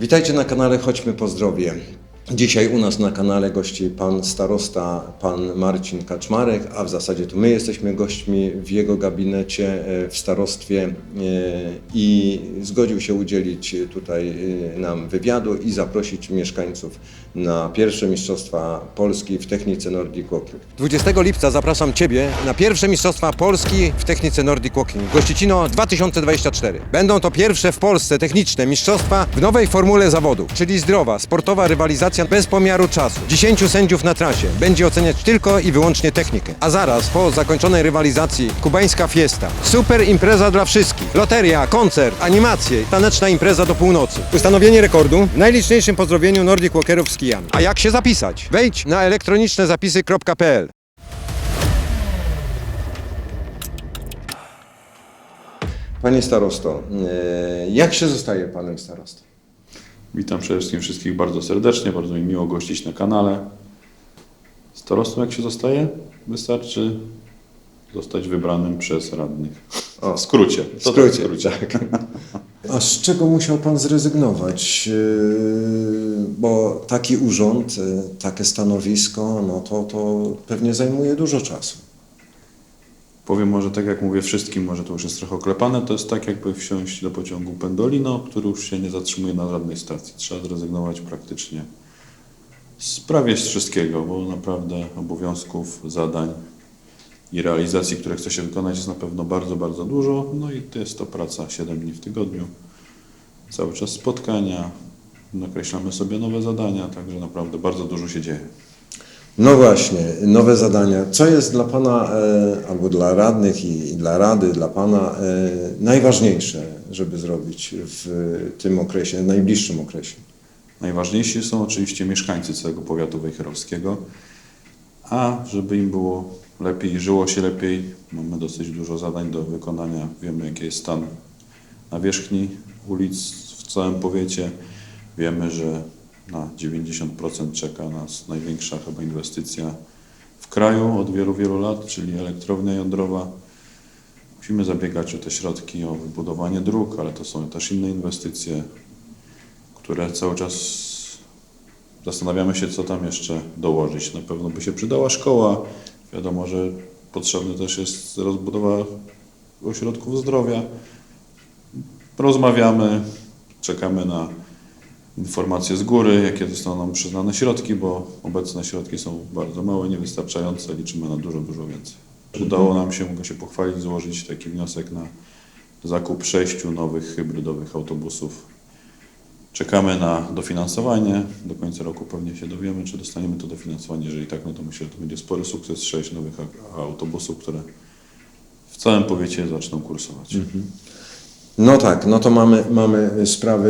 Witajcie na kanale Chodźmy po zdrowie. Dzisiaj u nas na kanale gości pan starosta, pan Marcin Kaczmarek, a w zasadzie to my jesteśmy gośćmi w jego gabinecie e, w starostwie e, i zgodził się udzielić tutaj e, nam wywiadu i zaprosić mieszkańców na pierwsze Mistrzostwa Polski w technice Nordic Walking. 20 lipca zapraszam Ciebie na pierwsze Mistrzostwa Polski w technice Nordic Walking. Gościcino 2024. Będą to pierwsze w Polsce techniczne mistrzostwa w nowej formule zawodu, czyli zdrowa, sportowa rywalizacja bez pomiaru czasu. 10 sędziów na trasie będzie oceniać tylko i wyłącznie technikę. A zaraz po zakończonej rywalizacji kubańska fiesta. Super impreza dla wszystkich. Loteria, koncert, animacje, taneczna impreza do północy. Ustanowienie rekordu w najliczniejszym pozdrowieniu Nordic Walkerów z kijami. A jak się zapisać? Wejdź na elektronicznezapisy.pl Panie starosto, e, jak się zostaje panem starostą? Witam przede wszystkim wszystkich bardzo serdecznie, bardzo mi miło gościć na kanale. Starostą jak się zostaje? Wystarczy zostać wybranym przez radnych. O, W skrócie. W skrócie, tak w skrócie. tak. A z czego musiał Pan zrezygnować? Yy, Bo taki urząd, yy, takie stanowisko, no to, to pewnie zajmuje dużo czasu. Powiem może tak jak mówię wszystkim, może to już jest trochę oklepane, to jest tak jakby wsiąść do pociągu Pendolino, który już się nie zatrzymuje na żadnej stacji. Trzeba zrezygnować praktycznie z prawie z wszystkiego, bo naprawdę obowiązków, zadań i realizacji, które chce się wykonać jest na pewno bardzo, bardzo dużo. No i to jest to praca 7 dni w tygodniu, cały czas spotkania, nakreślamy sobie nowe zadania, także naprawdę bardzo dużo się dzieje. No właśnie, nowe zadania. Co jest dla Pana, e, albo dla radnych i, i dla Rady, dla Pana e, najważniejsze, żeby zrobić w tym okresie, najbliższym okresie? Najważniejsi są oczywiście mieszkańcy całego powiatu wejherowskiego, a żeby im było lepiej żyło się lepiej, mamy dosyć dużo zadań do wykonania. Wiemy, jaki jest stan nawierzchni ulic w całym powiecie. Wiemy, że na 90% czeka nas największa chyba inwestycja w kraju od wielu, wielu lat, czyli elektrownia jądrowa. Musimy zabiegać o te środki, o wybudowanie dróg, ale to są też inne inwestycje, które cały czas zastanawiamy się, co tam jeszcze dołożyć. Na pewno by się przydała szkoła. Wiadomo, że potrzebna też jest rozbudowa ośrodków zdrowia. Rozmawiamy, czekamy na informacje z góry, jakie zostaną przyznane środki, bo obecne środki są bardzo małe, niewystarczające. Liczymy na dużo, dużo więcej. Udało nam się, mogę się pochwalić, złożyć taki wniosek na zakup sześciu nowych hybrydowych autobusów Czekamy na dofinansowanie. Do końca roku pewnie się dowiemy, czy dostaniemy to dofinansowanie. Jeżeli tak, no to myślę, że to będzie spory sukces. Sześć nowych autobusów, które w całym powiecie zaczną kursować. No tak, no to mamy, mamy sprawy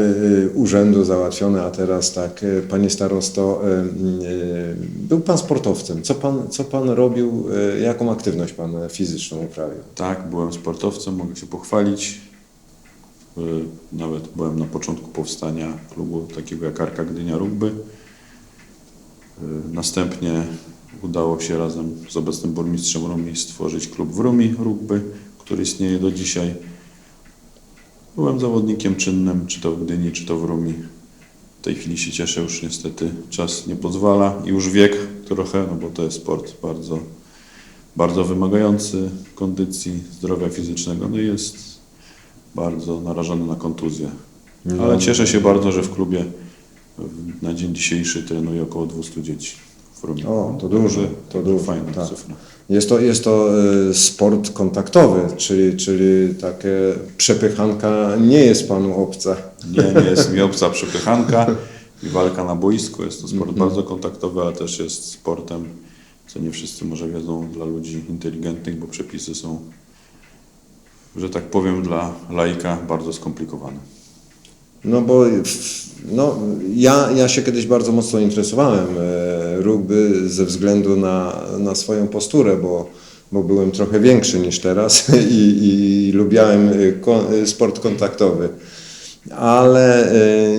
y, urzędu załatwione, a teraz tak, y, panie starosto, y, był pan sportowcem. Co pan, co pan robił, jaką aktywność pan fizyczną uprawiał? Tak, byłem sportowcem, mogę się pochwalić. Nawet byłem na początku powstania klubu takiego jak Arka Gdynia Rugby. Następnie udało się razem z obecnym burmistrzem Rumi stworzyć klub w Rumi Rugby, który istnieje do dzisiaj. Byłem zawodnikiem czynnym, czy to w Gdyni, czy to w Rumi. W tej chwili się cieszę, już niestety czas nie pozwala i już wiek trochę, no bo to jest sport bardzo, bardzo wymagający kondycji, zdrowia fizycznego, no i jest bardzo narażony na kontuzję. No. Ale cieszę się bardzo, że w klubie na dzień dzisiejszy trenuje około 200 dzieci O, to dużo, to dużo, Fajna tak. Jest to, jest to y, sport kontaktowy, czyli, czyli takie przepychanka nie jest panu obca. Nie, nie jest mi obca przepychanka i walka na boisku. Jest to sport Mhm. bardzo kontaktowy, ale też jest sportem, co nie wszyscy może wiedzą, dla ludzi inteligentnych, bo przepisy są, że tak powiem, dla laika bardzo skomplikowane. No bo no, ja, ja się kiedyś bardzo mocno interesowałem e, rugby ze względu na, na swoją posturę, bo, bo byłem trochę większy niż teraz i, i lubiałem e, e, sport kontaktowy. Ale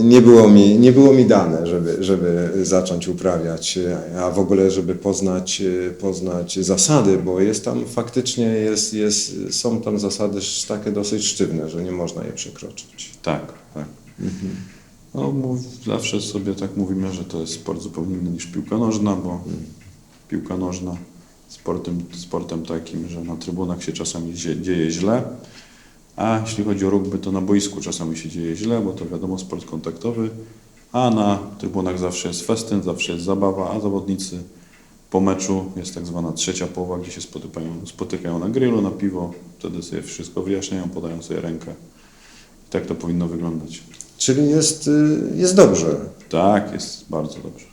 nie było mi, nie było mi dane, żeby, żeby zacząć uprawiać, a w ogóle, żeby poznać, poznać zasady, bo jest tam faktycznie, jest, jest, są tam zasady takie dosyć sztywne, że nie można je przekroczyć. Tak, tak. No, mów, zawsze sobie tak mówimy, że to jest sport zupełnie inny niż piłka nożna, bo piłka nożna sportem, sportem takim, że na trybunach się czasami dzie- dzieje źle, a jeśli chodzi o rugby, to na boisku czasami się dzieje źle, bo to wiadomo sport kontaktowy, a na trybunach zawsze jest festyn, zawsze jest zabawa, a zawodnicy po meczu jest tak zwana trzecia połowa, gdzie się spotykają, spotykają na grillu, na piwo, wtedy sobie wszystko wyjaśniają, podają sobie rękę. I tak to powinno wyglądać. Czyli jest, y, jest dobrze. Tak, jest bardzo dobrze.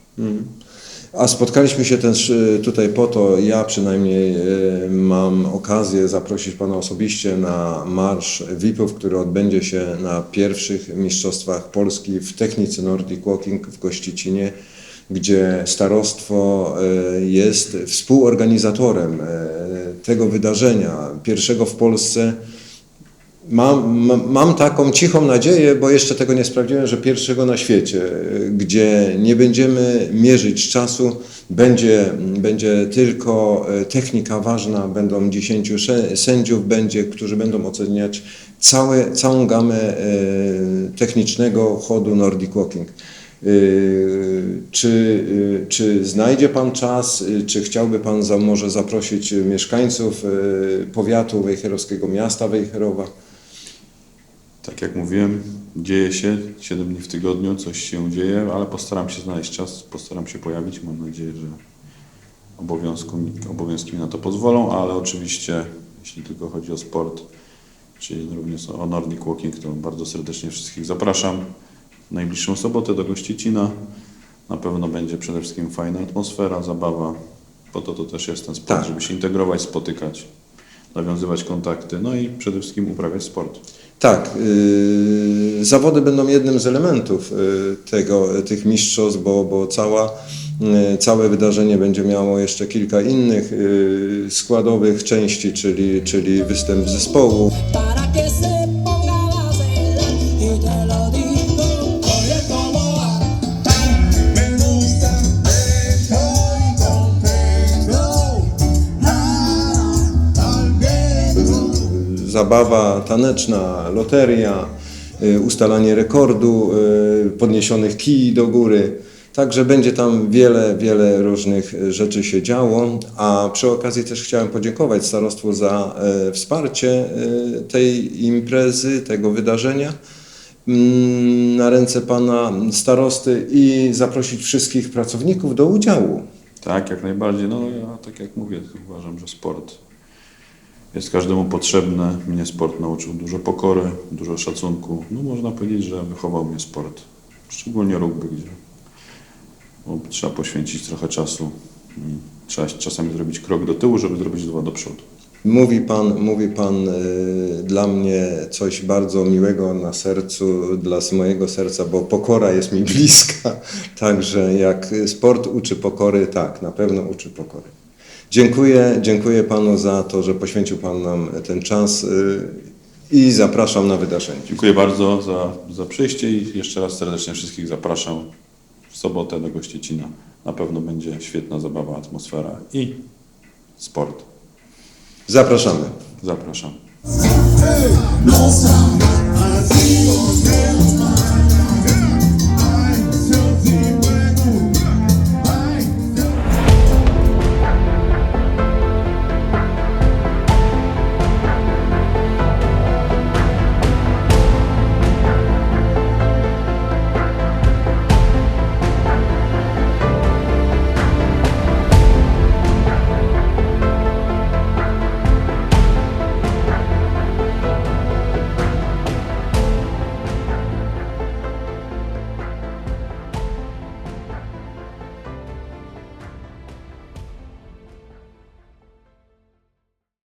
A spotkaliśmy się też y, tutaj po to, ja przynajmniej y, mam okazję zaprosić Pana osobiście na marsz VIP-ów, który odbędzie się na pierwszych Mistrzostwach Polski w technice Nordic Walking w Gościcinie, gdzie starostwo jest współorganizatorem tego wydarzenia, pierwszego w Polsce. Mam, mam, taką cichą nadzieję, bo jeszcze tego nie sprawdziłem, że pierwszego na świecie, y, gdzie nie będziemy mierzyć czasu, będzie, będzie tylko y, technika ważna, będą 10 sze- sędziów, będzie, którzy będą oceniać całe, całą gamę y, technicznego chodu Nordic Walking. Czy, czy znajdzie Pan czas, czy chciałby Pan za, może zaprosić mieszkańców powiatu wejherowskiego, miasta Wejherowa? Tak jak mówiłem, dzieje się 7 dni w tygodniu, coś się dzieje, ale postaram się znaleźć czas, postaram się pojawić. Mam nadzieję, że obowiązki mi na to pozwolą, ale oczywiście, jeśli tylko chodzi o sport, czyli również o Nordic Walking, to bardzo serdecznie wszystkich zapraszam. W najbliższą sobotę do Gościcina. Na pewno będzie przede wszystkim fajna atmosfera, zabawa. Po to to też jest ten sport, Tak. żeby się integrować, spotykać, nawiązywać kontakty, no i przede wszystkim uprawiać sport. Tak, y, zawody będą jednym z elementów y, tego, tych mistrzostw, bo, bo cała, y, całe wydarzenie będzie miało jeszcze kilka innych składowych części, czyli, czyli występ zespołu. Zabawa taneczna, loteria, y, ustalanie rekordu y, podniesionych kij do góry. Także będzie tam wiele, wiele różnych y, rzeczy się działo, a przy okazji też chciałem podziękować starostwu za wsparcie tej imprezy, tego wydarzenia mm, na ręce pana starosty i zaprosić wszystkich pracowników do udziału. Tak, jak najbardziej. No ja tak jak mówię, uważam, że sport jest każdemu potrzebny. Mnie sport nauczył dużo pokory, dużo szacunku. No można powiedzieć, że wychował mnie sport. Szczególnie rugby, gdzie no, trzeba poświęcić trochę czasu trzeba czasami zrobić krok do tyłu, żeby zrobić dwa do przodu. Mówi Pan, mówi pan y, dla mnie coś bardzo miłego na sercu, dla mojego serca, bo pokora jest mi bliska. Także jak sport uczy pokory, tak, na pewno uczy pokory. Dziękuję, dziękuję Panu za to, że poświęcił Pan nam ten czas y, i zapraszam na wydarzenie. Dziękuję bardzo za, za przyjście i jeszcze raz serdecznie wszystkich zapraszam w sobotę do Gościecina. Na pewno będzie świetna zabawa, atmosfera i sport. Zapraszamy. Zapraszam. amigos